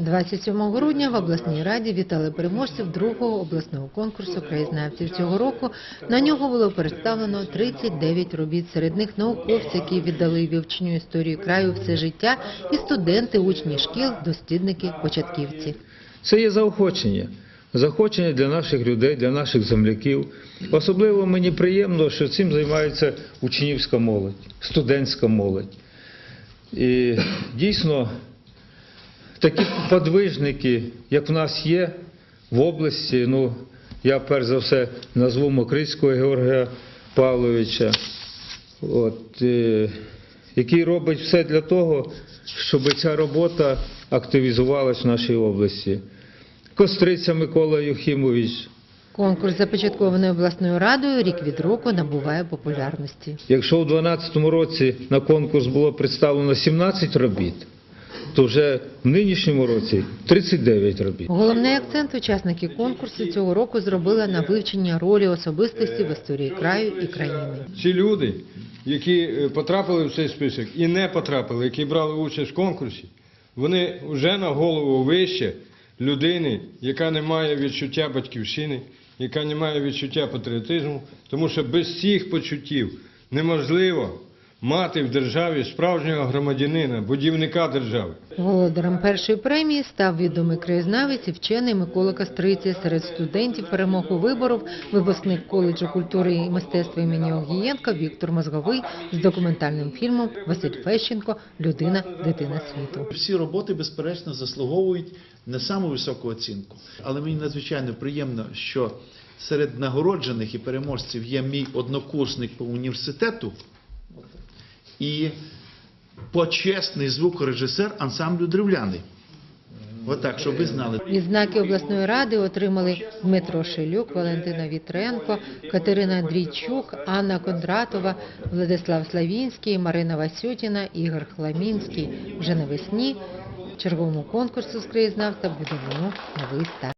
27 грудня в обласній раді вітали переможців другого обласного конкурсу краєзнавців цього року. На нього було представлено 39 робіт. Серед них науковці, які віддали вивченню історії краю все життя, і студенти, учні шкіл, дослідники, початківці. Це є заохочення. Заохочення для наших людей, для наших земляків. Особливо мені приємно, що цим займається учнівська молодь, студентська молодь. І дійсно такі подвижники, як в нас є в області, ну, я перш за все назву Мокрицького Георгія Павловича, от, е, який робить все для того, щоб ця робота активізувалась в нашій області. Костриця Микола Юхімович. Конкурс, започаткований обласною радою, рік від року набуває популярності. Якщо у 2012 році на конкурс було представлено 17 робіт, то вже в нинішньому році 39 робіт. Головний акцент учасники конкурсу цього року зробили на вивчення ролі особистості в історії краю і країни. Ці люди, які е, потрапили в цей список і не потрапили, які брали участь в конкурсі, вони вже на голову вище людини, яка не має відчуття батьківщини, яка не має відчуття патріотизму, тому що без цих почуттів неможливо мати в державі справжнього громадянина, будівника держави. Володарем першої премії став відомий краєзнавець і вчений Микола Кастриця. Серед студентів перемогу виборов випускник коледжу культури і мистецтва імені Огієнка Віктор Мозговий з документальним фільмом Василь Фещенко Людина, дитина світу. Всі роботи, безперечно, заслуговують не саму високу оцінку. Але мені надзвичайно приємно, що серед нагороджених і переможців є мій однокурсник по університету і почесний звукорежисер ансамблю Древляний. Отак, щоб ви знали. Відзнаки обласної ради отримали Дмитро Шелюк, Валентина Вітренко, Катерина Андрійчук, Анна Кондратова, Владислав Славінський, Марина Васютіна, Ігор Хламінський. Вже навесні черговому конкурсу з краєзнавства буде новий старт.